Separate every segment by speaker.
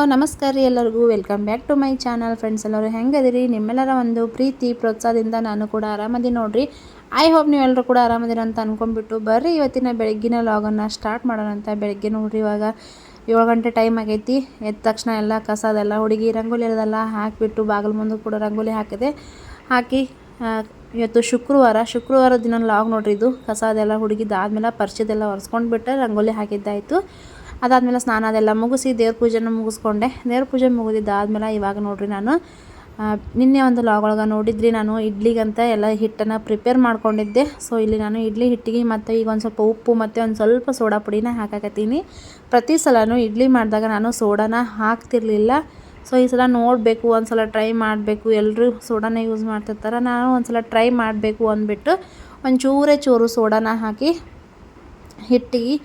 Speaker 1: Hello ನಮಸ್ಕಾರ ರೀ ಎಲ್ಲರಿಗೂ. Welcome back to my channel friends ಎಲ್ಲರೂ ಹೆಂಗದಿರಿ? ನಿಮ್ಮೆಲ್ಲರ ಒಂದು ಪ್ರೀತಿ, ಪ್ರೋತ್ಸಾಹದಿಂದ ನಾನು ಕೂಡ ಆರಾಮದಿ ನೋಡ್ರಿ. ಐ ಹೋಪ್ ನೀವೆಲ್ಲರೂ ಕೂಡ ಆರಾಮದಿರ ಅಂತ ಅಂದ್ಕೊಂಡ್ಬಿಟ್ಟು ಬರ್ರಿ ಇವತ್ತಿನ ಬೆಳಗ್ಗಿನ ಲಾಗನ್ನು ಸ್ಟಾರ್ಟ್ ಮಾಡೋಣ ಅಂತ ಬೆಳಗ್ಗೆ ನೋಡ್ರಿ ಇವಾಗ. ಏಳು ಗಂಟೆ ಟೈಮ್ ಆಗೈತಿ. ಎದ್ದ ತಕ್ಷಣ ಎಲ್ಲ ಕಸ ಅದೆಲ್ಲ ಹುಡುಗಿ ರಂಗೋಲಿ ಅದೆಲ್ಲ ಹಾಕಿಬಿಟ್ಟು ಬಾಗಿಲು ಮುಂದೆ ಕೂಡ ರಂಗೋಲಿ ಹಾಕಿದೆ. ಹಾಕಿ ಇವತ್ತು ಶುಕ್ರವಾರ ಶುಕ್ರವಾರ ದಿನ ಲಾಗ್ ನೋಡ್ರಿ ಇದು. ಕಸ ಅದೆಲ್ಲ ಹುಡುಗಿದ್ದಾದ್ಮೇಲೆ ಪರಿಚಯದೆಲ್ಲ ಒರೆಸ್ಕೊಂಡ್ಬಿಟ್ಟೆ ರಂಗೋಲಿ ಹಾಕಿದ್ದಾಯಿತು. ಅದಾದಮೇಲೆ ಸ್ನಾನ ಅದೆಲ್ಲ ಮುಗಿಸಿ ದೇವ್ರ ಪೂಜೆನ ಮುಗಿಸ್ಕೊಂಡೆ. ದೇವ್ರ ಪೂಜೆ ಮುಗಿದಿದ್ದಾದ್ಮೇಲೆ ಇವಾಗ ನೋಡ್ರಿ ನಾನು ನಿನ್ನೆ ಒಂದು ಲಾಗ್ ಒಳಗೆ ನೋಡಿದ್ರಿ ನಾನು ಇಡ್ಲಿಗಂತ ಎಲ್ಲ ಹಿಟ್ಟನ್ನು ಪ್ರಿಪೇರ್ ಮಾಡ್ಕೊಂಡಿದ್ದೆ. ಸೊ ಇಲ್ಲಿ ನಾನು ಇಡ್ಲಿ ಹಿಟ್ಟಿಗೆ ಮತ್ತು ಈಗ ಒಂದು ಸ್ವಲ್ಪ ಉಪ್ಪು ಮತ್ತು ಒಂದು ಸ್ವಲ್ಪ ಸೋಡಾ ಪುಡಿನ ಹಾಕಾಕತ್ತೀನಿ. ಪ್ರತಿ ಸಲನೂ ಇಡ್ಲಿ ಮಾಡಿದಾಗ ನಾನು ಸೋಡಾನ ಹಾಕ್ತಿರ್ಲಿಲ್ಲ. ಸೊ ಈ ಸಲ ನೋಡಬೇಕು, ಒಂದು ಸಲ ಟ್ರೈ ಮಾಡಬೇಕು. ಎಲ್ಲರೂ ಸೋಡಾನ ಯೂಸ್ ಮಾಡ್ತಿರ್ತಾರೆ. ನಾನು ಒಂದು ಸಲ ಟ್ರೈ ಮಾಡಬೇಕು ಅಂದ್ಬಿಟ್ಟು ಒಂಚೂರೇ ಚೂರು ಸೋಡಾನ ಹಾಕಿ ಹಿಟ್ಟಿಗೆ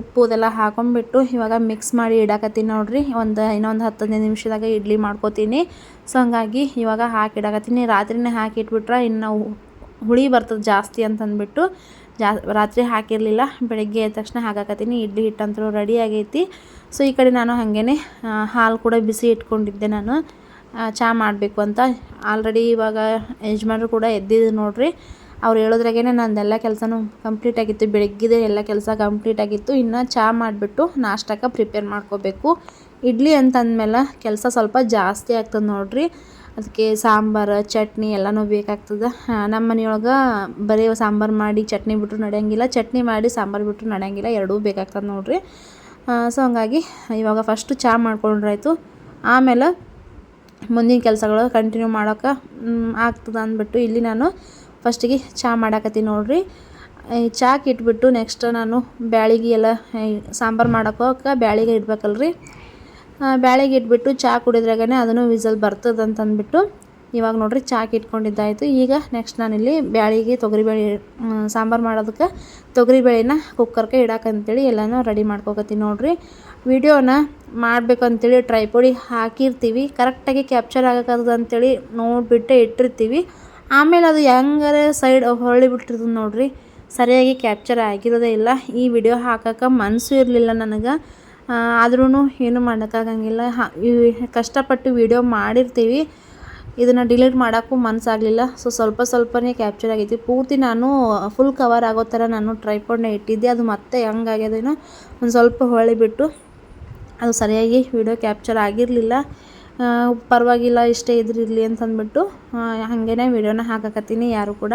Speaker 1: ಉಪ್ಪು ಅದೆಲ್ಲ ಹಾಕೊಂಡ್ಬಿಟ್ಟು ಇವಾಗ ಮಿಕ್ಸ್ ಮಾಡಿ ಇಡಾಕತ್ತೀನಿ ನೋಡ್ರಿ. ಒಂದು ಇನ್ನೊಂದು ಹತ್ತು ಹದಿನೈದು ನಿಮಿಷದಾಗ ಇಡ್ಲಿ ಮಾಡ್ಕೋತೀನಿ. ಸೊ ಹಂಗಾಗಿ ಇವಾಗ ಹಾಕಿ ಇಡಾಕತ್ತೀನಿ. ರಾತ್ರಿನೇ ಹಾಕಿ ಇಟ್ಬಿಟ್ರೆ ಇನ್ನು ಹುಳಿ ಬರ್ತದೆ ಜಾಸ್ತಿ ಅಂತಂದ್ಬಿಟ್ಟು ಜಾ ರಾತ್ರಿ ಹಾಕಿರಲಿಲ್ಲ. ಬೆಳಗ್ಗೆ ಎದ್ದ ತಕ್ಷಣ ಹಾಕಾಕತ್ತೀನಿ. ಇಡ್ಲಿ ಹಿಟ್ಟಂತೂ ರೆಡಿ ಆಗೈತಿ. ಸೊ ಈ ಕಡೆ ನಾನು ಹಾಗೇ ಹಾಲು ಕೂಡ ಬಿಸಿ ಇಟ್ಕೊಂಡಿದ್ದೆ ನಾನು. ಚಹಾ ಮಾಡಬೇಕು ಅಂತ. ಆಲ್ರೆಡಿ ಇವಾಗ ಯಜಮಾನ್ರು ಕೂಡ ಎದ್ದಿದ್ದು ನೋಡ್ರಿ. ಅವ್ರು ಹೇಳೋದ್ರಾಗೇ ನಂದೆಲ್ಲ ಕೆಲಸನೂ ಕಂಪ್ಲೀಟ್ ಆಗಿತ್ತು. ಬೆಳಗ್ಗಿದೆ ಎಲ್ಲ ಕೆಲಸ ಕಂಪ್ಲೀಟ್ ಆಗಿತ್ತು. ಇನ್ನು ಚಹಾ ಮಾಡಿಬಿಟ್ಟು ನಾಷ್ಟಕ್ಕೆ ಪ್ರಿಪೇರ್ ಮಾಡ್ಕೋಬೇಕು. ಇಡ್ಲಿ ಅಂತಂದಮೇಲೆ ಕೆಲಸ ಸ್ವಲ್ಪ ಜಾಸ್ತಿ ಆಗ್ತದೆ ನೋಡ್ರಿ. ಅದಕ್ಕೆ ಸಾಂಬಾರು, ಚಟ್ನಿ ಎಲ್ಲನೂ ಬೇಕಾಗ್ತದೆ. ನಮ್ಮ ಮನೆಯೊಳಗೆ ಬರೀ ಸಾಂಬಾರು ಮಾಡಿ ಚಟ್ನಿ ಬಿಟ್ಟರು ನಡೆಯಂಗಿಲ್ಲ. ಚಟ್ನಿ ಮಾಡಿ ಸಾಂಬಾರು ಬಿಟ್ಟರು ನಡೆಯಂಗಿಲ್ಲ. ಎರಡೂ ಬೇಕಾಗ್ತದೆ ನೋಡ್ರಿ. ಸೊ ಹಂಗಾಗಿ ಇವಾಗ ಫಸ್ಟು ಚಹಾ ಮಾಡ್ಕೊಂಡ್ರಾಯ್ತು. ಆಮೇಲೆ ಮುಂದಿನ ಕೆಲಸಗಳು ಕಂಟಿನ್ಯೂ ಮಾಡೋಕೆ ಆಗ್ತದೆ ಅಂದ್ಬಿಟ್ಟು ಇಲ್ಲಿ ನಾನು ಫಸ್ಟಿಗೆ ಚಹಾ ಮಾಡಾಕತ್ತೀನಿ ನೋಡ್ರಿ. ಚಾಕ್ ಇಟ್ಬಿಟ್ಟು ನೆಕ್ಸ್ಟ್ ನಾನು ಬ್ಯಾಳಿಗೆ ಎಲ್ಲ ಸಾಂಬಾರು ಮಾಡೋಕೆ ಬ್ಯಾಳಿಗೆ ಇಡ್ಬೇಕಲ್ರಿ. ಬ್ಯಾಳಿಗೆ ಇಟ್ಬಿಟ್ಟು ಚಹಾ ಕುಡಿದ್ರಾಗನೇ ಅದನ್ನು ವಿಸಲ್ ಬರ್ತದೆ ಅಂತ ಅಂದ್ಬಿಟ್ಟು ಇವಾಗ ನೋಡ್ರಿ ಚಾಕ್ ಇಟ್ಕೊಂಡಿದ್ದಾಯಿತು. ಈಗ ನೆಕ್ಸ್ಟ್ ನಾನಿಲ್ಲಿ ಬ್ಯಾಳಿಗೆ ತೊಗರಿಬೇಳೆ ಸಾಂಬಾರು ಮಾಡೋದಕ್ಕೆ ತೊಗರಿಬೇಳೆನ ಕುಕ್ಕರ್ಗೆ ಇಡಾಕಂತೇಳಿ ಎಲ್ಲನೂ ರೆಡಿ ಮಾಡ್ಕೊಕತ್ತೀನಿ ನೋಡ್ರಿ. ವಿಡಿಯೋನ ಮಾಡಬೇಕು ಅಂತೇಳಿ ಟ್ರೈಪೊಡಿ ಹಾಕಿರ್ತೀವಿ. ಕರೆಕ್ಟಾಗಿ ಕ್ಯಾಪ್ಚರ್ ಆಗಕ್ಕದ ಅಂತೇಳಿ ನೋಡಿಬಿಟ್ಟೆ ಇಟ್ಟಿರ್ತೀವಿ. ಆಮೇಲೆ ಅದು ಹೆಂಗಾರೆ ಸೈಡ್ ಹೊರಳಿ ಬಿಟ್ಟಿರ್ತದೆ ನೋಡ್ರಿ. ಸರಿಯಾಗಿ ಕ್ಯಾಪ್ಚರ್ ಆಗಿರೋದೇ ಇಲ್ಲ. ಈ ವಿಡಿಯೋ ಹಾಕಕ್ಕೆ ಮನಸ್ಸು ಇರಲಿಲ್ಲ ನನಗೆ. ಆದ್ರೂ ಏನು ಮಾಡೋಕ್ಕಾಗಂಗಿಲ್ಲ ಕಷ್ಟಪಟ್ಟು ವಿಡಿಯೋ ಮಾಡಿರ್ತೀವಿ. ಇದನ್ನು ಡಿಲೀಟ್ ಮಾಡೋಕ್ಕೂ ಮನಸ್ಸಾಗಲಿಲ್ಲ ಸೊ ಸ್ವಲ್ಪ ಸ್ವಲ್ಪನೇ ಕ್ಯಾಪ್ಚರ್ ಆಗೈತಿ. ಪೂರ್ತಿ ನಾನು ಫುಲ್ ಕವರ್ ಆಗೋ ಥರ ನಾನು ಟ್ರೈಪೋಡ್ನ ಇಟ್ಟಿದ್ದೆ. ಅದು ಮತ್ತೆ ಹೆಂಗಾಗ್ಯದೇನೋ ಒಂದು ಸ್ವಲ್ಪ ಹೊಳಿಬಿಟ್ಟು ಅದು ಸರಿಯಾಗಿ ವಿಡಿಯೋ ಕ್ಯಾಪ್ಚರ್ ಆಗಿರಲಿಲ್ಲ. ಪರವಾಗಿಲ್ಲ, ಇಷ್ಟೇ ಇದ್ರಿರಲಿ ಅಂತಂದ್ಬಿಟ್ಟು ಹಾಗೇನೆ ವಿಡಿಯೋನ ಹಾಕಕತ್ತೀನಿ ಯಾರು ಕೂಡ.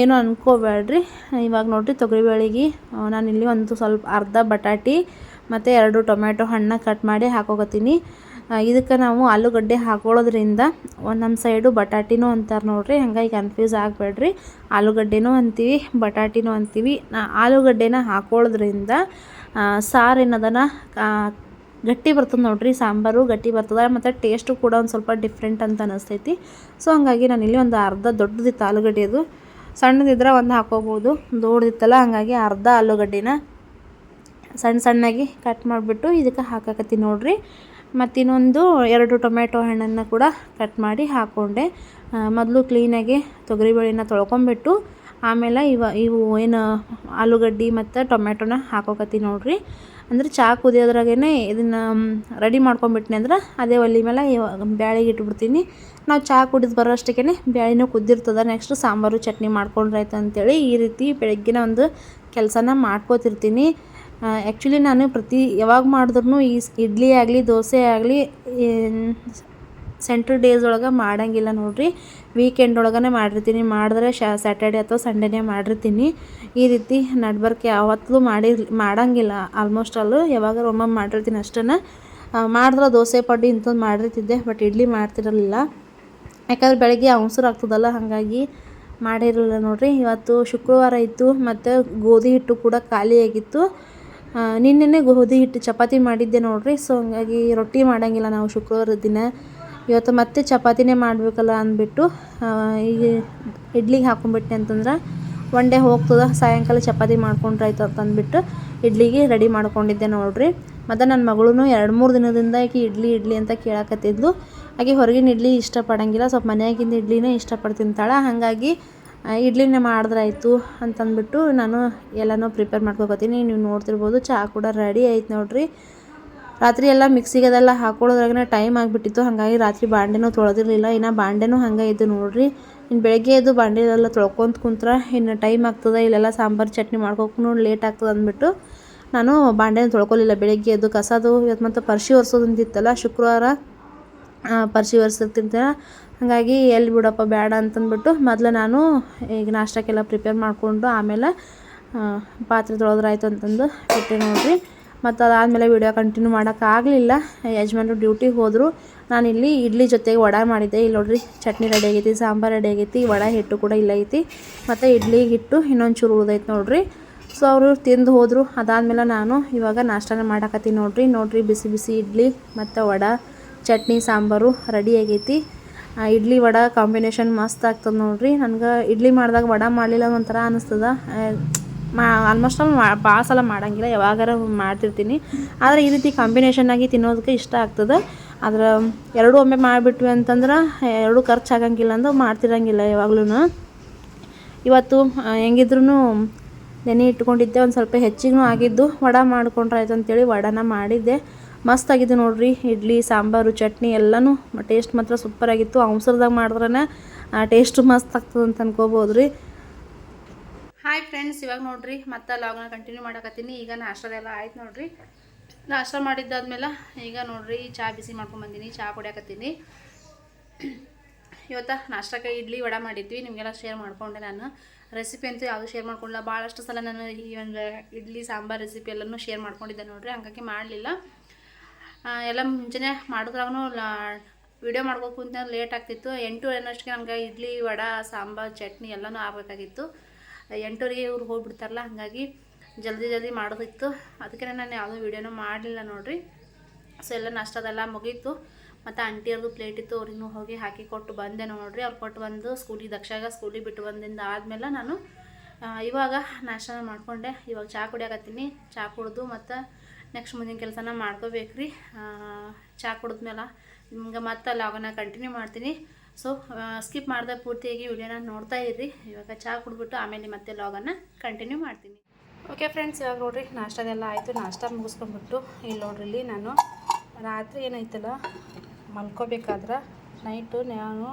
Speaker 1: ಏನು ಅನ್ಕೋಬೇಡ್ರಿ ಇವಾಗ ನೋಡ್ರಿ ನಾನು ಇಲ್ಲಿ ಒಂದು ಸ್ವಲ್ಪ ಅರ್ಧ ಬಟಾಟಿ ಮತ್ತು ಎರಡು ಟೊಮೆಟೊ ಹಣ್ಣು ಕಟ್ ಮಾಡಿ ಹಾಕೋಕತ್ತೀನಿ. ಇದಕ್ಕೆ ನಾವು ಆಲೂಗಡ್ಡೆ ಹಾಕೊಳ್ಳೋದ್ರಿಂದ ನಮ್ಮ ಸೈಡು ಬಟಾಟಿನೂ ಅಂತಾರೆ ನೋಡಿರಿ, ಹಂಗಾಗಿ ಕನ್ಫ್ಯೂಸ್ ಆಗಬೇಡ್ರಿ ಆಲೂಗಡ್ಡೆನೂ ಅಂತೀವಿ, ಬಟಾಟಿನೂ ಅಂತೀವಿ. ಆಲೂಗಡ್ಡೆನ ಹಾಕೊಳ್ಳೋದ್ರಿಂದ ಸಾರು ಏನದನ ಗಟ್ಟಿ ಬರ್ತದೆ ನೋಡ್ರಿ, ಸಾಂಬಾರು ಗಟ್ಟಿ ಬರ್ತದೆ, ಮತ್ತು ಟೇಸ್ಟು ಕೂಡ ಒಂದು ಸ್ವಲ್ಪ ಡಿಫ್ರೆಂಟ್ ಅಂತ ಅನಿಸ್ತೈತಿ. ಸೊ ಹಂಗಾಗಿ ನಾನಿಲ್ಲಿ ಒಂದು ಅರ್ಧ ದೊಡ್ಡದಿತ್ತು ಆಲೂಗಡ್ಡೆ ಅದು. ಸಣ್ಣದಿದ್ರೆ ಒಂದು ಹಾಕೋಬೋದು, ದೊಡ್ಡದಿತ್ತಲ್ಲ, ಹಂಗಾಗಿ ಅರ್ಧ ಆಲೂಗಡ್ಡೆನ ಸಣ್ಣ ಸಣ್ಣಗೆ ಕಟ್ ಮಾಡಿಬಿಟ್ಟು ಇದಕ್ಕೆ ಹಾಕಾಕತ್ತೀನಿ ನೋಡ್ರಿ. ಮತ್ತಿನ್ನೊಂದು ಎರಡು ಟೊಮೆಟೊ ಹಣ್ಣನ್ನು ಕೂಡ ಕಟ್ ಮಾಡಿ ಹಾಕ್ಕೊಂಡೆ ಮೊದಲು ಕ್ಲೀನಾಗಿ ತೊಗರಿಬೇಳೆನ ತೊಳ್ಕೊಂಬಿಟ್ಟು, ಆಮೇಲೆ ಇವ, ಇವು ಏನು ಆಲೂಗಡ್ಡೆ ಮತ್ತು ಟೊಮೆಟೊನ ಹಾಕೋಕತ್ತೀನಿ ನೋಡ್ರಿ. ಅಂದ್ರೆ ಚಹಾ ಕುದಿಯೋದ್ರಾಗೇ ಇದನ್ನು ರೆಡಿ ಮಾಡ್ಕೊಂಬಿಟ್ಟಿನಿ ಅಂದ್ರೆ ಅದೇ ಒಲೆ ಮೇಲೆ ಬ್ಯಾಳಿಗೆ ಇಟ್ಬಿಡ್ತೀನಿ. ನಾವು ಚಹಾ ಕುಡಿದು ಬರೋ ಅಷ್ಟಕ್ಕೇ ಬ್ಯಾಳಿನೂ ಕುದ್ದಿರ್ತದೆ. ನೆಕ್ಸ್ಟ್ ಸಾಂಬಾರು ಚಟ್ನಿ ಮಾಡ್ಕೊಂಡ್ರಾಯ್ತು ಅಂತೇಳಿ ಈ ರೀತಿ ಬೆಳಗ್ಗಿನ ಒಂದು ಕೆಲಸನ ಮಾಡ್ಕೋತಿರ್ತೀನಿ. ಆ್ಯಕ್ಚುಲಿ ನಾನು ಪ್ರತಿ ಯಾವಾಗ ಮಾಡಿದ್ರು ಈ ಇಡ್ಲಿ ಆಗಲಿ, ದೋಸೆ ಆಗಲಿ ಸೆಂಟ್ರ್ ಡೇಸ್ ಒಳಗೆ ಮಾಡಂಗಿಲ್ಲ ನೋಡಿರಿ. ವೀಕೆಂಡ್ ಒಳಗೇ ಮಾಡಿರ್ತೀನಿ. ಮಾಡಿದ್ರೆ ಶ ಸ್ಯಾಟರ್ಡೆ ಅಥವಾ ಸಂಡೇನೇ ಮಾಡಿರ್ತೀನಿ. ಈ ರೀತಿ ನಡ್ಬರ್ಕೆ ಯಾವತ್ತೂ ಮಾಡಿ, ಮಾಡೋಂಗಿಲ್ಲ. ಆಲ್ಮೋಸ್ಟ್ ಆಲ್ ಯಾವಾಗ ಒಮ್ಮೊಮ್ಮೆ ಮಾಡಿರ್ತೀನಿ ಅಷ್ಟೇ ಮಾಡಿದ್ರೆ ದೋಸೆ ಪಡ್ಡಿ ಇಂಥದ್ದು ಮಾಡಿರ್ತಿದ್ದೆ ಬಟ್ ಇಡ್ಲಿ ಮಾಡ್ತಿರಲಿಲ್ಲ. ಯಾಕಂದ್ರೆ ಬೆಳಗ್ಗೆ ಅವಸರ ಆಗ್ತದಲ್ಲ, ಹಾಗಾಗಿ ಮಾಡಿರಲಿಲ್ಲ ನೋಡಿರಿ. ಇವತ್ತು ಶುಕ್ರವಾರ ಇತ್ತು, ಮತ್ತು ಗೋಧಿ ಹಿಟ್ಟು ಕೂಡ ಖಾಲಿಯಾಗಿತ್ತು ನಿನ್ನೆ ಗೋಧಿ ಹಿಟ್ಟು ಚಪಾತಿ ಮಾಡಿದ್ದೆ ನೋಡಿರಿ. ಸೊ ಹಂಗಾಗಿ ರೊಟ್ಟಿ ಮಾಡೋಂಗಿಲ್ಲ ನಾವು ಶುಕ್ರವಾರದ ದಿನ. ಇವತ್ತು ಮತ್ತೆ ಚಪಾತಿನೇ ಮಾಡಬೇಕಲ್ಲ ಅಂದ್ಬಿಟ್ಟು ಈಗ ಇಡ್ಲಿಗೆ ಹಾಕೊಂಡ್ಬಿಟ್ಟೆ ಅಂತಂದ್ರೆ ಒನ್ ಡೇ ಹೋಗ್ತದೆ, ಸಾಯಂಕಾಲ ಚಪಾತಿ ಮಾಡ್ಕೊಂಡ್ರಾಯ್ತು ಅಂತ ಅಂದ್ಬಿಟ್ಟು ಇಡ್ಲಿಗೆ ರೆಡಿ ಮಾಡ್ಕೊಂಡಿದ್ದೆ ನೋಡ್ರಿ. ಮತ್ತು ನನ್ನ ಮಗಳೂ ಎರಡು ಮೂರು ದಿನದಿಂದ ಆಕೆ ಇಡ್ಲಿ ಇಡ್ಲಿ ಅಂತ ಕೇಳಕತ್ತಿದ್ಲು. ಆಕೆ ಹೊರಗಿನ ಇಡ್ಲಿ ಇಷ್ಟಪಡಂಗಿಲ್ಲ, ಸ್ವಲ್ಪ ಮನೆಯಾಗಿಂದ ಇಡ್ಲಿನೇ ಇಷ್ಟಪಟ್ಟು ತಿಂತಾಳೆ ಹಾಗಾಗಿ ಇಡ್ಲಿನೇ ಮಾಡಿದ್ರಾಯ್ತು ಅಂತಂದ್ಬಿಟ್ಟು ನಾನು ಎಲ್ಲನೂ ಪ್ರಿಪೇರ್ ಮಾಡ್ಕೊತೀನಿ ನೀವು ನೋಡ್ತಿರ್ಬೋದು ಚಹಾ ಕೂಡ ರೆಡಿ ಆಯ್ತು ನೋಡ್ರಿ. ರಾತ್ರಿ ಎಲ್ಲ ಮಿಕ್ಸಿಗೆ ಅದೆಲ್ಲ ಹಾಕೊಳ್ಳೋದ್ರಾಗನೇ ಟೈಮ್ ಆಗಿಬಿಟ್ಟಿತ್ತು. ಹಾಗಾಗಿ ರಾತ್ರಿ ಬಾಂಡೆನೂ ತೊಳೆದಿರಲಿಲ್ಲ. ಇನ್ನು ಬಾಂಡೆನೂ ಹಂಗೆ ಇದ್ದು ನೋಡ್ರಿ. ಇನ್ನು ಬೆಳಗ್ಗೆ ಎದ್ದು ಬಾಂಡೆ ಎಲ್ಲ ತೊಳ್ಕೊಂತ ಕುಂತ್ರ ಇನ್ನು ಟೈಮ್ ಆಗ್ತದೆ. ಇಲ್ಲೆಲ್ಲ ಸಾಂಬಾರು ಚಟ್ನಿ ಮಾಡ್ಕೋಕ್ಕೂ ಲೇಟ್ ಆಗ್ತದೆ ಅಂದ್ಬಿಟ್ಟು ನಾನು ಬಾಂಡೆನ ತೊಳ್ಕೊಲಿಲ್ಲ. ಬೆಳಗ್ಗೆ ಎದ್ದು ಕಸದು ಇವತ್ತು ಮತ್ತು ಪರ್ಶಿ ಒರೆಸೋದಂತಿತ್ತಲ್ಲ ಶುಕ್ರವಾರ ಪರ್ಶಿ ಒರೆಸಿರ್ತಿದ್ದೆ. ಹಾಗಾಗಿ ಎಲ್ಲಿ ಬಿಡಪ್ಪ ಬೇಡ ಅಂತಂದ್ಬಿಟ್ಟು ಮೊದಲು ನಾನು ಈಗ ನಾಷ್ಟಕ್ಕೆಲ್ಲ ಪ್ರಿಪೇರ್ ಮಾಡಿಕೊಂಡು ಆಮೇಲೆ ಪಾತ್ರೆ ತೊಳೆದ್ರಾಯ್ತು ಅಂತಂದು ಬಿಟ್ಟೆ ನೋಡ್ರಿ. ಮತ್ತು ಅದಾದಮೇಲೆ ವಿಡಿಯೋ ಕಂಟಿನ್ಯೂ ಮಾಡೋಕ್ಕಾಗಲಿಲ್ಲ ಯಜಮಾನ್ರು ಡ್ಯೂಟಿಗೆ ಹೋದರು. ನಾನಿಲ್ಲಿ ಇಡ್ಲಿ ಜೊತೆಗೆ ವಡೆ ಮಾಡಿದ್ದೆ. ಇಲ್ಲಿ ನೋಡ್ರಿ ಚಟ್ನಿ ರೆಡಿ ಆಗೈತಿ, ಸಾಂಬಾರು ರೆಡಿ ಆಗೈತಿ, ವಡೆ ಹಿಟ್ಟು ಕೂಡ ಇಲ್ಲ ಐತಿ. ಮತ್ತು ಇಡ್ಲಿ, ಹಿಟ್ಟು ಇನ್ನೊಂದು ಚೂರು ಉಳ್ದೈತೆ ನೋಡಿರಿ. ಸೊ ಅವರು ತಿಂದು ಹೋದರು. ಅದಾದಮೇಲೆ ನಾನು ಇವಾಗ ನಾಷ್ಟನ ಮಾಡಾಕತ್ತೀನಿ ನೋಡಿರಿ. ನೋಡ್ರಿ ಬಿಸಿ ಬಿಸಿ ಇಡ್ಲಿ ಮತ್ತು ವಡೆ, ಚಟ್ನಿ, ಸಾಂಬಾರು ರೆಡಿ ಆಗೈತಿ. ಇಡ್ಲಿ, ವಡೆ ಕಾಂಬಿನೇಷನ್ ಮಸ್ತ್ ಆಗ್ತದೆ ನೋಡಿರಿ. ನನಗೆ ಇಡ್ಲಿ ಮಾಡಿದಾಗ ವಡೆ ಮಾಡಲಿಲ್ಲ ಒಂಥರ ಅನ್ನಿಸ್ತದ ಮಾ ಆಲ್ಮೋಸ್ಟ್ ಆಲ್ ಮಾ ಭಾಳ ಸಲ ಮಾಡೋಂಗಿಲ್ಲ, ಯಾವಾಗಾರ ಮಾಡ್ತಿರ್ತೀನಿ. ಆದರೆ ಈ ರೀತಿ ಕಾಂಬಿನೇಷನ್ ಆಗಿ ತಿನ್ನೋದಕ್ಕೆ ಇಷ್ಟ ಆಗ್ತದೆ. ಆದ್ರೆ ಎರಡೂ ಒಮ್ಮೆ ಮಾಡಿಬಿಟ್ವಿ ಅಂತಂದ್ರೆ ಎರಡೂ ಖರ್ಚು ಆಗಂಗಿಲ್ಲ ಅಂದ್ರೆ ಮಾಡ್ತಿರಂಗಿಲ್ಲ ಯಾವಾಗ್ಲೂ ಇವತ್ತು ಹೆಂಗಿದ್ರು ನೆನೆ ಇಟ್ಕೊಂಡಿದ್ದೆ, ಒಂದು ಸ್ವಲ್ಪ ಹೆಚ್ಚಿಗೂ ಆಗಿದ್ದು ವಡೆ ಮಾಡ್ಕೊಂಡ್ರೆ ಆಯ್ತು ಅಂತೇಳಿ ವಡಾನ ಮಾಡಿದ್ದೆ. ಮಸ್ತ್ ಆಗಿದ್ದು ನೋಡ್ರಿ, ಇಡ್ಲಿ, ಸಾಂಬಾರು, ಚಟ್ನಿ ಎಲ್ಲನೂ ಟೇಸ್ಟ್ ಮಾತ್ರ ಸೂಪರ್ ಆಗಿತ್ತು. ಅವಸರದಾಗ ಮಾಡಿದ್ರೆ ಟೇಸ್ಟ್ ಮಸ್ತ್ ಆಗ್ತದೆ ಅಂತ ಅನ್ಕೋಬೋದು ರೀ ಹಾಯ್ ಫ್ರೆಂಡ್ಸ್ ಇವಾಗ ನೋಡ್ರಿ, ಮತ್ತೆ ಲಾಗ್ನ ಕಂಟಿನ್ಯೂ ಮಾಡಕತ್ತೀನಿ. ಈಗ ನಾಷ್ಟದೆಲ್ಲ ಆಯ್ತು ನೋಡ್ರಿ. ನಾಷ್ಟ ಮಾಡಿದ್ದಾದ್ಮೇಲೆ ಈಗ ನೋಡ್ರಿ ಚಹಾ ಬಿಸಿ ಮಾಡ್ಕೊಂಬಂದಿನಿ ಚಹಾ ಕುಡಿಯಾಕತ್ತೀನಿ. ಇವತ್ತು ನಾಷ್ಟಕ್ಕೆ ಇಡ್ಲಿ ವಡೆ ಮಾಡಿದ್ವಿ. ನಿಮಗೆಲ್ಲ ಶೇರ್ ಮಾಡಿಕೊಂಡೆ ನಾನು. ರೆಸಿಪಿ ಅಂತೂ ಯಾವುದು ಶೇರ್ ಮಾಡ್ಕೊಂಡಿಲ್ಲ ಭಾಳಷ್ಟು ಸಲ ನಾನು ಈ ಒಂದು ಇಡ್ಲಿ, ಸಾಂಬಾರು ರೆಸಿಪಿ ಎಲ್ಲನೂ ಶೇರ್ ಮಾಡ್ಕೊಂಡಿದ್ದೆ ನೋಡ್ರಿ. ಹಂಗಾಗಿ ಮಾಡಲಿಲ್ಲ. ಎಲ್ಲ ಮುಂಚೆನೇ ಮಾಡಿದ್ರಾಗೂ ವಿಡಿಯೋ ಮಾಡ್ಕೋಕು ಅಂತ ಲೇಟ್ ಆಗ್ತಿತ್ತು. ಎಂಟು ಅನ್ನೋಷ್ಟಕ್ಕೆ ನಮಗೆ ಇಡ್ಲಿ, ವಡ, ಸಾಂಬಾರು, ಚಟ್ನಿ ಎಲ್ಲನೂ ಆಗಬೇಕಾಗಿತ್ತು. ಎಂಟೂವರೆಗೆ ಇವ್ರು ಹೋಗ್ಬಿಡ್ತಾರಲ್ಲ, ಹಾಗಾಗಿ ಜಲ್ದಿ ಜಲ್ದಿ ಮಾಡೋದಿತ್ತು. ಅದಕ್ಕೆ ನಾನು ಯಾವುದೋ ವೀಡಿಯೋನೂ ಮಾಡಲಿಲ್ಲ ನೋಡಿರಿ. ಸೊ ಎಲ್ಲ ನಾಷ್ಟದೆಲ್ಲ ಮುಗೀತು. ಮತ್ತು ಆಂಟಿಯರ್ದು ಪ್ಲೇಟ್ ಇತ್ತು, ಅವ್ರಿಗೂ ಹೋಗಿ ಹಾಕಿ ಕೊಟ್ಟು ಬಂದೆ ನೋಡಿರಿ. ಅವ್ರು ಕೊಟ್ಟು ಬಂದು ಸ್ಕೂಲಿಗೆ ದಕ್ಷಾಗ ಸ್ಕೂಲಿಗೆ ಬಿಟ್ಟು ಬಂದಿಂದ ಆದಮೇಲೆ ನಾನು ಇವಾಗ ನಾಷ್ಟನ ಮಾಡಿಕೊಂಡೆ. ಇವಾಗ ಚಹಾ ಕುಡಿಯಾಕತ್ತೀನಿ. ಚಹಾ ಕುಡಿದು ಮತ್ತು ನೆಕ್ಸ್ಟ್ ಮುಂದಿನ ಕೆಲಸನ ಮಾಡ್ಕೋಬೇಕ್ರಿ. ಚಹಾ ಕುಡಿದ್ಮೇಲೆ ನಿಮ್ಗೆ ಮತ್ತೆ ಲಾಗನ ಕಂಟಿನ್ಯೂ ಮಾಡ್ತೀನಿ. ಸೊ ಸ್ಕಿಪ್ ಮಾಡಿದೆ ಪೂರ್ತಿಯಾಗಿ ವಿಡಿಯೋನ ನೋಡ್ತಾ ಇರ್ರಿ. ಇವಾಗ ಚಹಾ ಕುಡಿದ್ಬಿಟ್ಟು ಆಮೇಲೆ ಮತ್ತೆ ಲಾಗನ್ನು ಕಂಟಿನ್ಯೂ ಮಾಡ್ತೀನಿ. ಓಕೆ ಫ್ರೆಂಡ್ಸ್ ಇವಾಗ ನೋಡ್ರಿ ನಾಷ್ಟದೆಲ್ಲ ಆಯಿತು. ನಾಷ್ಟ ಮುಗಿಸ್ಕೊಂಡ್ಬಿಟ್ಟು ಇಲ್ಲಿ ನೋಡ್ರಿ ಇಲ್ಲಿ ನಾನು ರಾತ್ರಿ ಏನೈತಲ್ಲ ಮಲ್ಕೋಬೇಕಾದ್ರೆ ನೈಟು ನಾನು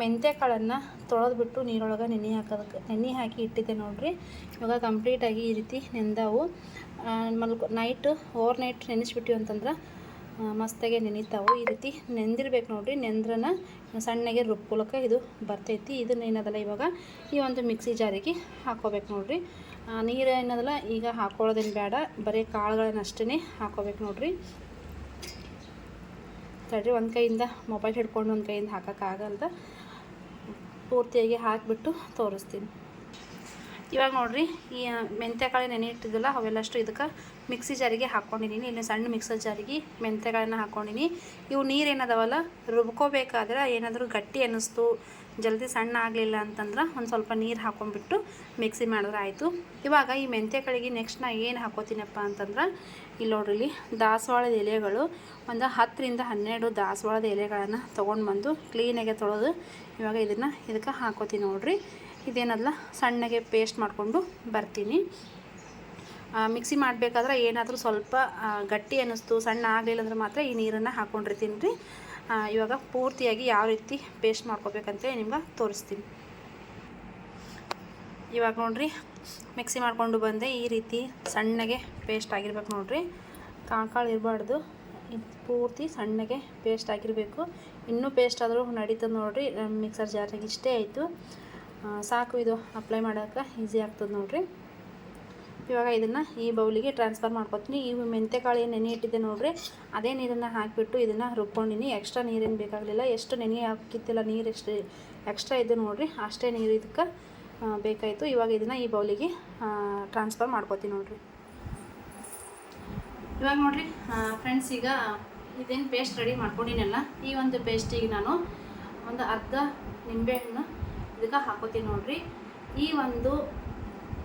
Speaker 1: ಮೆಂತ್ಯ ಕಾಳನ್ನು ತೊಳೆದ್ಬಿಟ್ಟು ನೀರೊಳಗೆ ನೆನೆ ಹಾಕೋದಕ್ಕೆ ನೆನೆ ಹಾಕಿ ಇಟ್ಟಿದ್ದೆ ನೋಡ್ರಿ. ಇವಾಗ ಕಂಪ್ಲೀಟಾಗಿ ಈ ರೀತಿ ನೆಂದವು. ಮಲ್ಕೋ ನೈಟ್ ಓವರ್ ನೈಟ್ ನೆನೆಸ್ಬಿಟ್ಟಿವಿ ಅಂತಂದ್ರೆ ಆ, ಮಸ್ತಾಗೆ ನೆನಿತಾವು ಈ ರೀತಿ ನೆಂದಿರ್ಬೇಕು ನೋಡಿರಿ. ನೆಂದ್ರನ ಸಣ್ಣಗೆ ರುಬ್ಕೊಳಕ್ಕೆ ಇದು ಬರ್ತೈತಿ. ಇದನ್ನ ಏನದಲ್ಲ ಇವಾಗ ಈ ಒಂದು ಮಿಕ್ಸಿ ಜಾರಿಗೆ ಹಾಕೋಬೇಕು ನೋಡಿರಿ. ನೀರು ಏನದಲ್ಲ, ಈಗ ಹಾಕೊಳ್ಳೋದೇನು ಬೇಡ. ಬರೀ ಕಾಳುಗಳನ್ನ ಹಾಕೋಬೇಕು ನೋಡಿರಿ. ತಡ್ರಿ, ಒಂದು ಕೈಯಿಂದ ಮೊಬೈಲ್ ಹಿಡ್ಕೊಂಡು ಒಂದು ಕೈಯಿಂದ ಹಾಕೋಕ್ಕಾಗಲ್ದ. ಪೂರ್ತಿಯಾಗಿ ಹಾಕಿಬಿಟ್ಟು ತೋರಿಸ್ತೀನಿ. ಇವಾಗ ನೋಡಿರಿ, ಈ ಮೆಂತ್ಯಕಾಳು ನೆನೆ ಇಟ್ಟಿದ್ದಲ್ಲ ಅವೆಲ್ಲಷ್ಟು ಇದಕ್ಕೆ ಮಿಕ್ಸಿ ಜಾರಿಗೆ ಹಾಕ್ಕೊಂಡಿದ್ದೀನಿ ಇಲ್ಲಿ ಸಣ್ಣ ಮಿಕ್ಸರ್ ಜಾರಿಗೆ ಮೆಂತ್ಯಗಳನ್ನು ಹಾಕ್ಕೊಂಡಿನಿ ಇವು ನೀರು ಏನದವಲ್ಲ, ರುಬ್ಕೋಬೇಕಾದ್ರೆ ಏನಾದರೂ ಗಟ್ಟಿ ಅನ್ನಿಸ್ತು ಜಲ್ದಿ ಸಣ್ಣ ಆಗಲಿಲ್ಲ ಅಂತಂದ್ರೆ ಒಂದು ಸ್ವಲ್ಪ ನೀರು ಹಾಕ್ಕೊಂಡ್ಬಿಟ್ಟು ಮಿಕ್ಸಿ ಮಾಡಿದ್ರೆ ಆಯಿತು. ಇವಾಗ ಈ ಮೆಂತ್ಯಕಾಳಿಗೆ ನೆಕ್ಸ್ಟ್ ನಾ ಏನು ಹಾಕೋತೀನಪ್ಪ ಅಂತಂದ್ರೆ ಇಲ್ಲಿ ನೋಡ್ರಿ ದಾಸವಾಳದ ಎಲೆಗಳು, ಒಂದು ಹತ್ತರಿಂದ ಹನ್ನೆರಡು ದಾಸವಾಳದ ಎಲೆಗಳನ್ನು ತೊಗೊಂಡು ಬಂದು ಕ್ಲೀನಾಗೆ ತೊಳೆದು ಇವಾಗ ಇದನ್ನು ಇದಕ್ಕೆ ಹಾಕೋತೀನಿ ನೋಡ್ರಿ. ಇದೇನಲ್ಲ, ಸಣ್ಣಗೆ ಪೇಸ್ಟ್ ಮಾಡಿಕೊಂಡು ಬರ್ತೀನಿ. ಮಿಕ್ಸಿ ಮಾಡಬೇಕಾದ್ರೆ ಏನಾದರೂ ಸ್ವಲ್ಪ ಗಟ್ಟಿ ಅನ್ನಿಸ್ತು, ಸಣ್ಣ ಆಗಲಿಲ್ಲ ಅಂದ್ರೆ ಮಾತ್ರ ಈ ನೀರನ್ನು ಹಾಕ್ಕೊಂಡಿರ್ತೀನಿ ರೀ ಇವಾಗ ಪೂರ್ತಿಯಾಗಿ ಯಾವ ರೀತಿ ಪೇಸ್ಟ್ ಮಾಡ್ಕೋಬೇಕಂತೇಳಿ ನಿಮ್ಗೆ ತೋರಿಸ್ತೀನಿ. ಇವಾಗ ನೋಡ್ರಿ ಮಿಕ್ಸಿ ಮಾಡಿಕೊಂಡು ಬಂದೆ, ಈ ರೀತಿ ಸಣ್ಣಗೆ ಪೇಸ್ಟ್ ಆಗಿರ್ಬೇಕು ನೋಡ್ರಿ. ಕಾಳು ಇರಬಾರ್ದು ಪೂರ್ತಿ ಸಣ್ಣಗೆ ಪೇಸ್ಟ್ ಆಗಿರಬೇಕು. ಇನ್ನೂ ಪೇಸ್ಟ್ ಆದರೂ ನಡೀತದೆ ನೋಡ್ರಿ ಮಿಕ್ಸರ್ ಜಾರಿಗೆ ಇಷ್ಟೇ ಆಯಿತು. ಸಾಕು, ಇದು ಅಪ್ಲೈ ಮಾಡೋಕ್ಕೆ ಈಸಿ ಆಗ್ತದೆ ನೋಡಿರಿ. ಇವಾಗ ಇದನ್ನು ಈ ಬೌಲಿಗೆ ಟ್ರಾನ್ಸ್ಫರ್ ಮಾಡ್ಕೊತೀನಿ. ಈ ಏನು ನೆನೆ ಇಟ್ಟಿದ್ದೆ ನೋಡ್ರಿ, ಅದೇ ನೀರನ್ನು ಹಾಕಿಬಿಟ್ಟು ಇದನ್ನು ರುಬ್ಕೊಂಡಿನಿ. ಎಕ್ಸ್ಟ್ರಾ ನೀರೇನು ಬೇಕಾಗಲಿಲ್ಲ. ಎಷ್ಟು ನೆನೆ ಹಾಕಿತ್ತಿಲ್ಲ, ನೀರು ಎಷ್ಟು ಎಕ್ಸ್ಟ್ರಾ ಇದೆ ನೋಡ್ರಿ, ಅಷ್ಟೇ ನೀರು ಇದಕ್ಕೆ ಬೇಕಾಯಿತು. ಇವಾಗ ಇದನ್ನು ಈ ಬೌಲಿಗೆ ಟ್ರಾನ್ಸ್ಫರ್ ಮಾಡ್ಕೊತೀನಿ ನೋಡ್ರಿ. ಇವಾಗ ನೋಡ್ರಿ ಫ್ರೆಂಡ್ಸ್ ಈಗ ಇದೇನು ಪೇಸ್ಟ್ ರೆಡಿ ಮಾಡ್ಕೊಂಡಿನಲ್ಲ, ಈ ಒಂದು ಪೇಸ್ಟಿಗೆ ನಾನು ಒಂದು ಅರ್ಧ ನಿಂಬೆಹಣ್ಣು ಇದಕ್ಕೆ ಹಾಕೋತೀನಿ ನೋಡ್ರಿ. ಈ ಒಂದು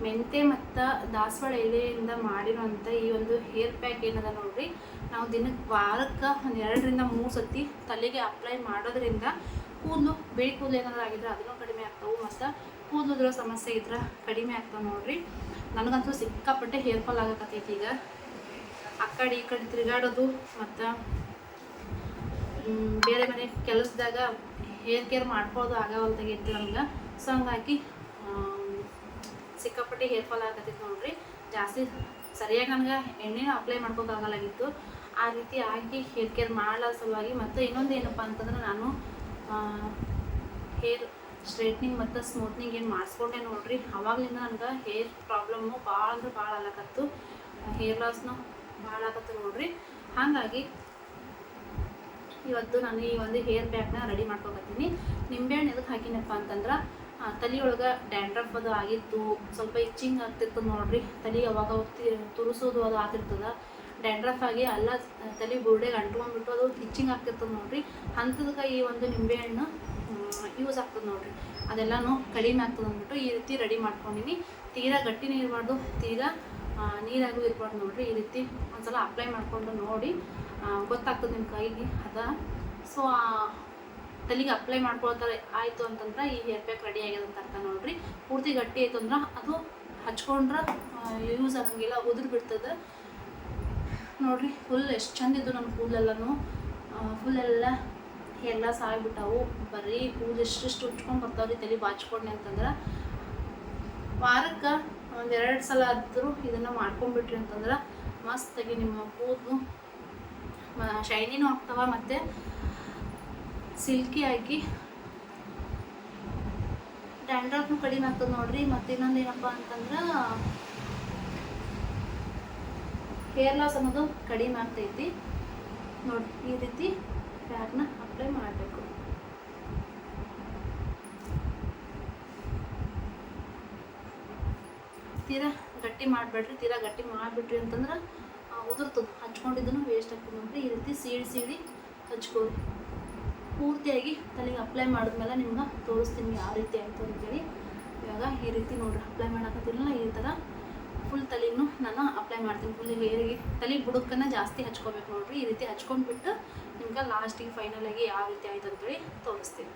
Speaker 1: ಮೆಂತೆ ಮತ್ತು ದಾಸವಾಳ ಎಲೆಯಿಂದ ಮಾಡಿರುವಂಥ ಈ ಒಂದು ಹೇರ್ ಪ್ಯಾಕ್ ಏನದ ನೋಡ್ರಿ. ನಾವು ದಿನಕ್ಕೆ ವಾರಕ್ಕೆ ಒಂದು ಎರಡರಿಂದ ಮೂರು ಸತಿ ತಲೆಗೆ ಅಪ್ಲೈ ಮಾಡೋದ್ರಿಂದ ಕೂದಲು, ಬಿಳಿ ಕೂದಲು ಏನಾದ್ರು ಆಗಿದ್ರೆ ಅದನ್ನು ಕಡಿಮೆ ಆಗ್ತಾವೆ ಮತ್ತು ಕೂದಲುದ್ರ ಸಮಸ್ಯೆ ಇದ್ರೆ ಕಡಿಮೆ ಆಗ್ತಾವೆ ನೋಡ್ರಿ. ನನಗಂತೂ ಸಿಕ್ಕಾಪಟ್ಟೆ ಹೇರ್ ಫಾಲ್ ಆಗಕತ್ತೈತಿ ಈಗ. ಆ ಕಡೆ ಈ ಕಡೆ ತಿರುಗಾಡೋದು ಮತ್ತು ಬೇರೆ ಬೇರೆ ಕೆಲಸದಾಗ ಹೇರ್ ಕೇರ್ ಮಾಡ್ಕೊಳ್ಳೋದು ಆಗವಲ್ದಾಗೈತಿ ನಮ್ಗೆ. ಸೊ ಹಂಗಾಗಿ ಸಿಕ್ಕಾಪಟ್ಟೆ ಹೇರ್ ಫಾಲ್ ಆಗತ್ತಿತ್ತು ನೋಡ್ರಿ. ಜಾಸ್ತಿ ಸರಿಯಾಗಿ ನನಗೆ ಎಣ್ಣೆನೂ ಅಪ್ಲೈ ಮಾಡ್ಕೋಕ್ಕಾಗಲಾಗಿತ್ತು ಆ ರೀತಿ ಆಗಿ ಹೇರ್ ಕೇರ್ ಮಾಡೋ ಸಲುವಾಗಿ. ಮತ್ತು ಇನ್ನೊಂದು ಏನಪ್ಪ ಅಂತಂದ್ರೆ ನಾನು ಹೇರ್ ಸ್ಟ್ರೈಟ್ನಿಂಗ್ ಮತ್ತು ಸ್ಮೂತ್ನಿಂಗ್ ಏನು ಮಾಡಿಸ್ಕೊಂಡೆ ನೋಡ್ರಿ. ಅವಾಗಲಿಂದ ನನಗೆ ಹೇರ್ ಪ್ರಾಬ್ಲಮ್ಮು ಭಾಳ ಅಂದ್ರೆ ಭಾಳ ಆಗಕತ್ತು ಹೇರ್ ಲಾಸ್ನು ಭಾಳ ಆಗತ್ತು ನೋಡ್ರಿ. ಹಾಗಾಗಿ ಇವತ್ತು ನಾನು ಈ ಒಂದು ಹೇರ್ ಬ್ಯಾಗ್ನ ರೆಡಿ ಮಾಡ್ಕೊಕತ್ತೀನಿ ನಿಂಬೆಹಣ್ಣು ಎದಕ್ಕೆ ಹಾಕಿನಪ್ಪ ಅಂತಂದ್ರೆ ತಲೆಯೊಳಗೆ ಡ್ಯಾಂಡ್ರಫ್ ಅದು ಆಗಿತ್ತು, ಸ್ವಲ್ಪ ಇಚ್ಚಿಂಗ್ ಆಗ್ತಿತ್ತು ನೋಡ್ರಿ. ತಲೆ ಅವಾಗ ತುರುಸೋದು ಅದು ಆಗ್ತಿರ್ತದ. ಡ್ಯಾಂಡ್ರಫ್ ಆಗಿ ಅಲ್ಲ, ತಲೆ ಬುರುಡೆಗೆ ಅಂಟ್ಕೊಂಡ್ಬಿಟ್ಟು ಅದು ಇಚ್ಚಿಂಗ್ ಆಗ್ತಿರ್ತದೆ ನೋಡ್ರಿ. ಅಂಥದಕ್ಕೆ ಈ ಒಂದು ನಿಂಬೆಹಣ್ಣು ಯೂಸ್ ಆಗ್ತದೆ ನೋಡ್ರಿ. ಅದೆಲ್ಲನೂ ಕಡಿಮೆ ಆಗ್ತದೆ ಅಂದ್ಬಿಟ್ಟು ಈ ರೀತಿ ರೆಡಿ ಮಾಡ್ಕೊಂಡಿನಿ. ತೀರಾ ಗಟ್ಟಿನೇ ಇರಬಾರ್ದು ತೀರಾ ನೀರಾಗೂ ಇರ್ಬಾರ್ದು ನೋಡ್ರಿ. ಈ ರೀತಿ ಒಂದ್ಸಲ ಅಪ್ಲೈ ಮಾಡಿಕೊಂಡು ನೋಡಿ ಗೊತ್ತಾಗ್ತದೆ ನಿಮ್ಮ ಕೈಗೆ ಅದ. ಸೊ ತಲೆಗೆ ಅಪ್ಲೈ ಮಾಡ್ಕೊಳ್ತಾರೆ. ಆಯಿತು ಅಂತಂದ್ರೆ ಈ ಹೇರ್ ಪ್ಯಾಕ್ ರೆಡಿ ಆಗ್ಯದ ಅಂತ ಅರ್ಥ ನೋಡ್ರಿ. ಪೂರ್ತಿ ಗಟ್ಟಿ ಆಯ್ತು ಅಂದ್ರೆ ಅದು ಹಚ್ಕೊಂಡ್ರೆ ಯೂಸ್ ಆಗಂಗಿಲ್ಲ, ಉದುರು ಬಿಡ್ತದೆ. ನೋಡ್ರಿ ಫುಲ್ ಎಷ್ಟು ಚಂದ ಇದ್ದು ನನ್ನ ಕೂದಲೆಲ್ಲನೂ. ಫುಲ್ ಎಲ್ಲ ಸಾಯ್ಬಿಟ್ಟವು ಬರೀ ಕೂದಲು ಎಷ್ಟಿಷ್ಟು ಉಚ್ಕೊಂಡು ಬರ್ತಾವ್ರಿ ತಲೆ ಬಾಚ್ಕೊಂಡೆ ಅಂತಂದ್ರೆ. ವಾರಕ್ಕೆ ಒಂದೆರಡು ಸಲ ಆದರೂ ಇದನ್ನು ಮಾಡ್ಕೊಂಡ್ಬಿಟ್ರಿ ಅಂತಂದ್ರೆ ಮಸ್ತಾಗಿ ನಿಮ್ಮ ಕೂದಲು ಶೈನಿನೂ ಆಗ್ತಾವ ಮತ್ತು ಸಿಲ್ಕಿ ಆಗಿ ಡ್ಯಾಂಡ್ರಫ್ನು ಕಡಿಮೆ ಆಗ್ತದೆ ನೋಡ್ರಿ. ಮತ್ತು ಇನ್ನೊಂದು ಏನಪ್ಪ ಅಂತಂದ್ರೆ ಹೇರ್ ಲಾಸ್ ಅನ್ನೋದು ಕಡಿಮೆ ಆಗ್ತೈತಿ. ನೋಡಿ ಈ ರೀತಿ ಪ್ಯಾಕ್ನ ಅಪ್ಲೈ ಮಾಡಬೇಕು. ತೀರಾ ಗಟ್ಟಿ ಮಾಡಬೇಡ್ರಿ, ತೀರಾ ಗಟ್ಟಿ ಮಾಡಿಬಿಟ್ರಿ ಅಂತಂದ್ರೆ ಉದುರ್ತದೆ. ಹಚ್ಕೊಂಡಿದ್ದನ್ನು ವೇಸ್ಟ್ ಆಗ್ತದೆ ಈ ರೀತಿ ಸೀಳಿ ಸೀಳಿ ಹಚ್ಕೋರಿ ಪೂರ್ತಿಯಾಗಿ ತಲೆಗೆ ಅಪ್ಲೈ ಮಾಡಿದ್ಮೇಲೆ ನಿಮ್ಗೆ ತೋರಿಸ್ತೀನಿ ಯಾವ ರೀತಿ ಆಯಿತು ಅಂತೇಳಿ. ಇವಾಗ ಈ ರೀತಿ ನೋಡ್ರಿ ಅಪ್ಲೈ ಮಾಡೋಕ್ಕಿಲ್ಲ ಈ ಥರ ಫುಲ್ ತಲೆನೂ ನಾನು ಅಪ್ಲೈ ಮಾಡ್ತೀನಿ. ಫುಲ್ ಹೇರಿಗೆ ತಲೆ ಬುಡಕ್ಕನ್ನ ಜಾಸ್ತಿ ಹಚ್ಕೋಬೇಕು ನೋಡ್ರಿ. ಈ ರೀತಿ ಹಚ್ಕೊಂಡ್ಬಿಟ್ಟು ನಿಮ್ಗೆ ಲಾಸ್ಟಿಗೆ ಫೈನಲಾಗಿ ಯಾವ ರೀತಿ ಆಯ್ತು ಅಂತೇಳಿ ತೋರಿಸ್ತೀನಿ.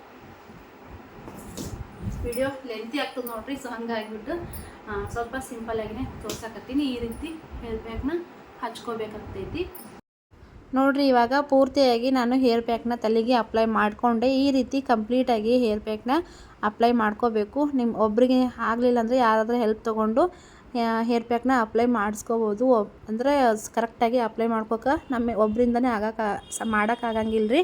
Speaker 1: ವಿಡಿಯೋ ಲೆಂತಿ ಆಗ್ತದೆ ನೋಡ್ರಿ ಸೊ ಹಂಗಾಗಿಬಿಟ್ಟು ಸ್ವಲ್ಪ ಸಿಂಪಲ್ಲಾಗಿನೇ ತೋರ್ಸಕತ್ತೀನಿ. ಈ ರೀತಿ ಹೇರ್ ಪ್ಯಾಕ್ನ ಹಚ್ಕೋಬೇಕಾಗ್ತೈತಿ. ನೋಡ್ರಿ, ಇವಾಗ ಪೂರ್ತಿಯಾಗಿ ನಾನು ಹೇರ್ ಪ್ಯಾಕ್ನ ತಲೆಗೆ ಅಪ್ಲೈ ಮಾಡಿಕೊಂಡೆ. ಈ ರೀತಿ ಕಂಪ್ಲೀಟಾಗಿ ಹೇರ್ ಪ್ಯಾಕ್ನ ಅಪ್ಲೈ ಮಾಡ್ಕೋಬೇಕು. ನಿಮ್ಮ ಒಬ್ಬರಿಗೆ ಆಗಲಿಲ್ಲ ಅಂದರೆ ಯಾರಾದರೂ ಹೆಲ್ಪ್ ತೊಗೊಂಡು ಹೇರ್ ಪ್ಯಾಕ್ನ ಅಪ್ಲೈ ಮಾಡಿಸ್ಕೋಬೋದು. ಅಂದರೆ ಕರೆಕ್ಟಾಗಿ ಅಪ್ಲೈ ಮಾಡ್ಕೋಕೆ ನಮ್ಮ ಒಬ್ಬರಿಂದನೇ ಆಗಕ್ಕೆ ಸ ಮಾಡೋಕ್ಕಾಗಂಗಿಲ್ಲ ರೀ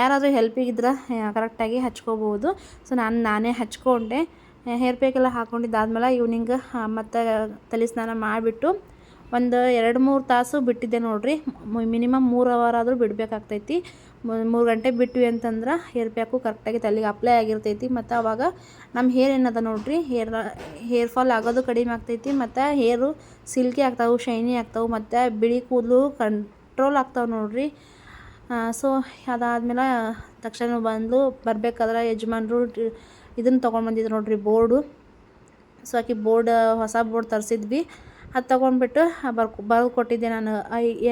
Speaker 1: ಯಾರಾದರೂ ಹೆಲ್ಪಿಗಿದ್ರೆ ಕರೆಕ್ಟಾಗಿ ಹಚ್ಕೋಬೋದು. ಸೊ ನಾನು ನಾನೇ ಹಚ್ಕೊಂಡೆ. ಹೇರ್ ಪ್ಯಾಕೆಲ್ಲ ಹಾಕ್ಕೊಂಡಿದ್ದಾದ್ಮೇಲೆ ಈವ್ನಿಂಗ್ ಮತ್ತು ತಲೆ ಸ್ನಾನ ಮಾಡಿಬಿಟ್ಟು ಒಂದು ಎರಡು ಮೂರು ತಾಸು ಬಿಟ್ಟಿದ್ದೆ ನೋಡಿರಿ. ಮಿನಿಮಮ್ ಮೂರು ಅವರ್ ಆದರೂ ಬಿಡಬೇಕಾಗ್ತೈತಿ. ಮೂರು ಗಂಟೆ ಬಿಟ್ವಿ ಅಂತಂದ್ರೆ ಹೇರ್ ಪ್ಯಾಕು ಕರೆಕ್ಟಾಗಿ ತಲೆಗೆ ಅಪ್ಲೈ ಆಗಿರ್ತೈತಿ. ಮತ್ತು ಅವಾಗ ನಮ್ಮ ಹೇರ್ ಏನದ ನೋಡಿರಿ, ಹೇರ್ ಹೇರ್ ಫಾಲ್ ಆಗೋದು ಕಡಿಮೆ ಆಗ್ತೈತಿ. ಮತ್ತು ಹೇರು ಸಿಲ್ಕಿ ಆಗ್ತಾವೆ, ಶೈನಿ ಆಗ್ತಾವೆ, ಮತ್ತು ಬಿಳಿ ಕೂದಲು ಕಂಟ್ರೋಲ್ ಆಗ್ತಾವೆ ನೋಡಿರಿ. ಸೊ ಅದಾದಮೇಲೆ ತಕ್ಷಣ ಬಂದು ಬರಬೇಕಾದ್ರೆ ಯಜಮಾನ್ರು ಇದನ್ನು ತೊಗೊಂಡ್ಬಂದಿದ್ರು ನೋಡ್ರಿ ಬೋರ್ಡು. ಸೊ ಆಕೆ ಬೋರ್ಡ್, ಹೊಸ ಬೋರ್ಡ್ ತರಿಸಿದ್ವಿ. ಅದು ತೊಗೊಂಡ್ಬಿಟ್ಟು ಬರ್ ಬರ್ದು ಕೊಟ್ಟಿದ್ದೆ ನಾನು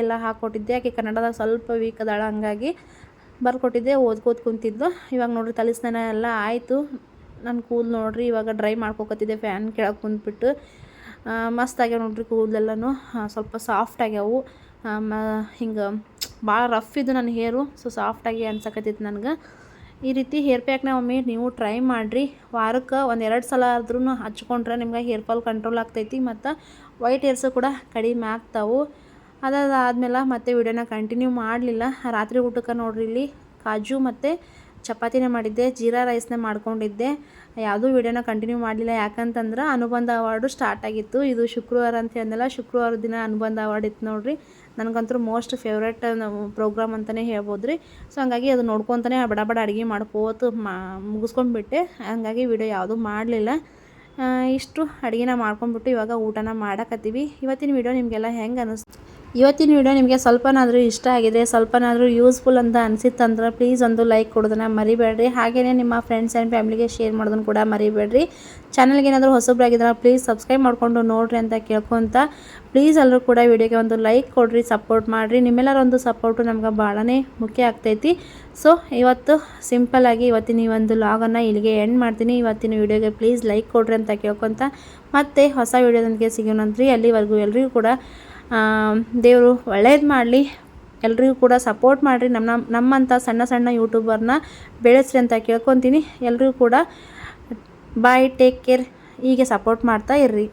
Speaker 1: ಎಲ್ಲ ಹಾಕ್ಕೊಟ್ಟಿದ್ದೆ ಆಕೆ ಕನ್ನಡದಾಗ ಸ್ವಲ್ಪ ವೀಕ್ ಅದಾಳ ಹಂಗಾಗಿ ಬರ್ಕೊಟ್ಟಿದ್ದೆ. ಓದ್ಕೋತ ಕುಂತಿದ್ದು ಇವಾಗ ನೋಡ್ರಿ ತಲೆ ಎಲ್ಲ ಆಯಿತು. ನನ್ನ ಕೂದಲು ನೋಡ್ರಿ ಇವಾಗ ಡ್ರೈ ಮಾಡ್ಕೊಕತ್ತಿದ್ದೆ ಫ್ಯಾನ್ ಕೆಳಗೆ ಕುಂತ್ಬಿಟ್ಟು. ಮಸ್ತ್ ಆಗ್ಯಾವ ನೋಡ್ರಿ ಕೂದಲೆಲ್ಲನೂ. ಸ್ವಲ್ಪ ಸಾಫ್ಟ್ ಆಗ್ಯಾವು. ಮ, ಹಿಂಗೆ ಭಾಳ ರಫ್ ಇದು ನನ್ನ ಹೇರು ಸೊ ಸಾಫ್ಟಾಗಿ ಅನ್ಸಕತ್ತಿತ್ತು ನನಗೆ. ಈ ರೀತಿ ಹೇರ್ ಪ್ಯಾಕ್ನ ಒಮ್ಮೆ ನೀವು ಟ್ರೈ ಮಾಡಿರಿ. ವಾರಕ್ಕೆ ಒಂದು ಎರಡು ಸಲ ಆದ್ರೂ ಹಚ್ಕೊಂಡ್ರೆ ನಿಮ್ಗೆ ಹೇರ್ ಫಾಲ್ ಕಂಟ್ರೋಲ್ ಆಗ್ತೈತಿ ಮತ್ತು ವೈಟ್ ಹೇರ್ಸು ಕೂಡ ಕಡಿಮೆ ಆಗ್ತಾವೆ. ಅದಾದ್ಮೇಲೆ ಮತ್ತೆ ವಿಡಿಯೋನ ಕಂಟಿನ್ಯೂ ಮಾಡಲಿಲ್ಲ. ರಾತ್ರಿ ಊಟಕ್ಕೆ ನೋಡ್ರಿ ಇಲ್ಲಿ, ಕಾಜು ಮತ್ತು ಚಪಾತಿನೇ ಮಾಡಿದ್ದೆ, ಜೀರಾ ರೈಸ್ನೇ ಮಾಡ್ಕೊಂಡಿದ್ದೆ. ಯಾವುದೂ ವಿಡಿಯೋನ ಕಂಟಿನ್ಯೂ ಮಾಡಲಿಲ್ಲ. ಯಾಕಂತಂದ್ರೆ ಅನುಬಂಧ ಅವಾರ್ಡು ಸ್ಟಾರ್ಟ್ ಆಗಿತ್ತು. ಇದು ಶುಕ್ರವಾರ ಅಂತ ಹೇಳಿದ್ನಲ್ಲ ಶುಕ್ರವಾರ ದಿನ ಅನುಬಂಧ ಅವಾರ್ಡ್ ಇತ್ತು ನೋಡ್ರಿ. ನನಗಂತೂ ಮೋಸ್ಟ್ ಫೇವ್ರೇಟ್ ಪ್ರೋಗ್ರಾಮ್ ಅಂತಲೇ ಹೇಳ್ಬೋದು ರೀ ಸೊ ಹಂಗಾಗಿ ಅದು ನೋಡ್ಕೊತಾನೆ ಬಡ ಬಡ ಅಡುಗೆ ಮಾಡ್ಕೋತು ಮಾ, ಮುಗಿಸ್ಕೊಂಡ್ಬಿಟ್ಟೆ. ಹಂಗಾಗಿ ವಿಡಿಯೋ ಯಾವುದೂ ಮಾಡಲಿಲ್ಲ. ಇಷ್ಟು ಅಡುಗೆನ ಮಾಡ್ಕೊಂಡ್ಬಿಟ್ಟು ಇವಾಗ ಊಟನ ಮಾಡಕತ್ತೀವಿ. ಇವತ್ತಿನ ವಿಡಿಯೋ ನಿಮಗೆಲ್ಲ ಹೆಂಗೆ ಅನ್ನಿಸ್ತು ಇವತ್ತಿನ ವಿಡಿಯೋ ನಿಮಗೆ ಸ್ವಲ್ಪನಾದರೂ ಇಷ್ಟ ಆಗಿದೆ, ಸ್ವಲ್ಪನಾದರೂ ಯೂಸ್ಫುಲ್ ಅಂತ ಅನಿಸಿತ್ತಂದ್ರೆ ಪ್ಲೀಸ್ ಒಂದು ಲೈಕ್ ಕೊಡೋದನ್ನ ಮರಿಬೇಡ್ರಿ. ಹಾಗೆಯೇ ನಿಮ್ಮ ಫ್ರೆಂಡ್ಸ್ ಆ್ಯಂಡ್ ಫ್ಯಾಮಿಲಿಗೆ ಶೇರ್ ಮಾಡೋದನ್ನು ಕೂಡ ಮರಿಬೇಡ್ರಿ. ಚಾನಲ್ಗೆ ಏನಾದರೂ ಹೊಸಬ್ರಾಗಿದ್ರೆ ಪ್ಲೀಸ್ ಸಬ್ಸ್ಕ್ರೈಬ್ ಮಾಡ್ಕೊಂಡು ನೋಡ್ರಿ ಅಂತ ಕೇಳ್ಕೊತ ಪ್ಲೀಸ್ ಎಲ್ಲರೂ ಕೂಡ ವಿಡಿಯೋಗೆ ಒಂದು ಲೈಕ್ ಕೊಡಿರಿ ಸಪೋರ್ಟ್ ಮಾಡಿರಿ. ನಿಮ್ಮೆಲ್ಲರ ಒಂದು ಸಪೋರ್ಟು ನಮ್ಗೆ ಭಾಳನೇ ಮುಖ್ಯ ಆಗ್ತೈತಿ. ಸೊ ಇವತ್ತು ಸಿಂಪಲ್ಲಾಗಿ ಇವತ್ತಿನ ಈ ಒಂದು ಲಾಗನ್ನು ಇಲ್ಲಿಗೆ ಎಂಡ್ ಮಾಡ್ತೀನಿ. ಇವತ್ತಿನ ವಿಡಿಯೋಗೆ ಪ್ಲೀಸ್ ಲೈಕ್ ಕೊಡ್ರಿ ಅಂತ ಕೇಳ್ಕೊತ ಮತ್ತೆ ಹೊಸ ವಿಡಿಯೋದೊಂದಿಗೆ ಸಿಗೋಣಂತ್ರಿ. ಅಲ್ಲಿವರೆಗೂ ಎಲ್ಲರಿಗೂ ಕೂಡ ದೇವರು ಒಳ್ಳೇದು ಮಾಡಲಿ. ಎಲ್ರಿಗೂ ಕೂಡ ಸಪೋರ್ಟ್ ಮಾಡಿರಿ. ನಮ್ಮ ನಮ್ಮ ನಮ್ಮಂಥ ಸಣ್ಣ ಸಣ್ಣ ಯೂಟ್ಯೂಬರ್ನ ಬೆಳೆಸ್ರಿ ಅಂತ ಕೇಳ್ಕೊತೀನಿ. ಎಲ್ರಿಗೂ ಕೂಡ ಬಾಯ್ ಟೇಕ್ ಕೇರ್ ಹೀಗೆ ಸಪೋರ್ಟ್ ಮಾಡ್ತಾ ಇರ್ರಿ.